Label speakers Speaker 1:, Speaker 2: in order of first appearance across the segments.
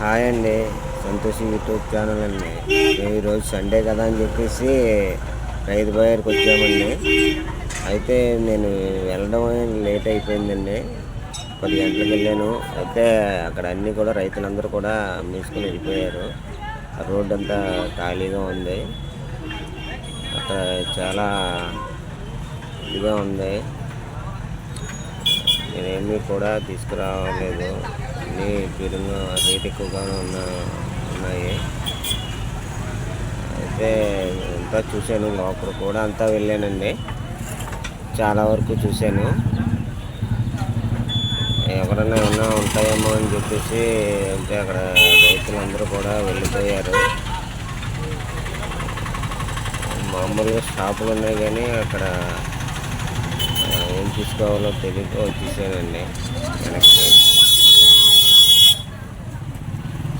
Speaker 1: Hi అండి. Santosh YouTube channel అండి. ఈరోజు సండే కదా అని చెప్పేసి రైతు బయర్కి వచ్చామండి. అయితే నేను వెళ్ళడం లేట్ అయిపోయిందండి. పది గంటలకు వెళ్ళాను. అయితే అక్కడ అన్నీ కూడా రైతులందరూ కూడా మూసుకొని వెళ్ళిపోయారు. రోడ్ రోడ్డు అంతా ఖాళీగా ఉంది. అక్కడ చాలా ఇదిగా ఉంది. నేనేమీ కూడా తీసుకురావలేదు అన్నీ పెరుగు రేట్ ఎక్కువగానే ఉన్న ఉన్నాయి. అయితే అంతా చూశాను లోపల కూడా అంతా వెళ్ళానండి. చాలా వరకు చూశాను. ఎవరైనా ఏమన్నా ఉంటాయేమో అని చెప్పేసి అంటే అక్కడ రైతులందరూ కూడా వెళ్ళిపోయారు. మామూలుగా షాపులు ఉన్నాయి కానీ అక్కడ ఏం తీసుకోవాలో తెలియక వచ్చేసానండి వెనక్కి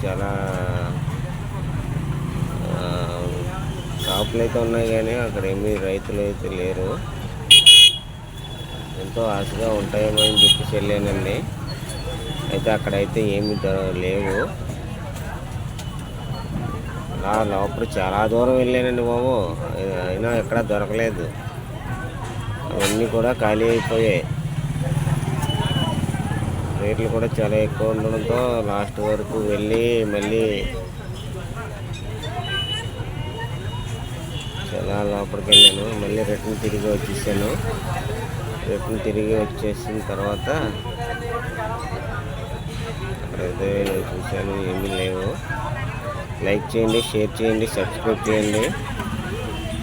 Speaker 1: చాలా షాపులు అయితే ఉన్నాయి కానీ అక్కడ ఏమీ రైతులు అయితే లేరు. ఎంతో ఆశగా ఉంటాయేమో అని చెప్పేసి వెళ్ళానండి. అయితే అక్కడైతే ఏమీ దొర- లేవు. అలా లోపల చాలా దూరం వెళ్ళానండి బాబు. అయినా ఎక్కడ దొరకలేదు. అవన్నీ కూడా ఖాళీ అయిపోయాయి. రేట్లు కూడా చాలా ఎక్కువ ఉండడంతో లాస్ట్ వరకు వెళ్ళి మళ్ళీ చాలా లోపలికి వెళ్ళాను. మళ్ళీ రిటర్న్ తిరిగి వచ్చేసాను. రిటర్న్ తిరిగి వచ్చేసిన తర్వాత అక్కడైతే చూశాను ఏమీ లేవు. లైక్ చేయండి షేర్ చేయండి సబ్స్క్రైబ్ చేయండి.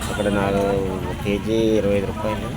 Speaker 1: అక్కడ నాలుగు కేజీ ఇరవై ఐదు రూపాయలు.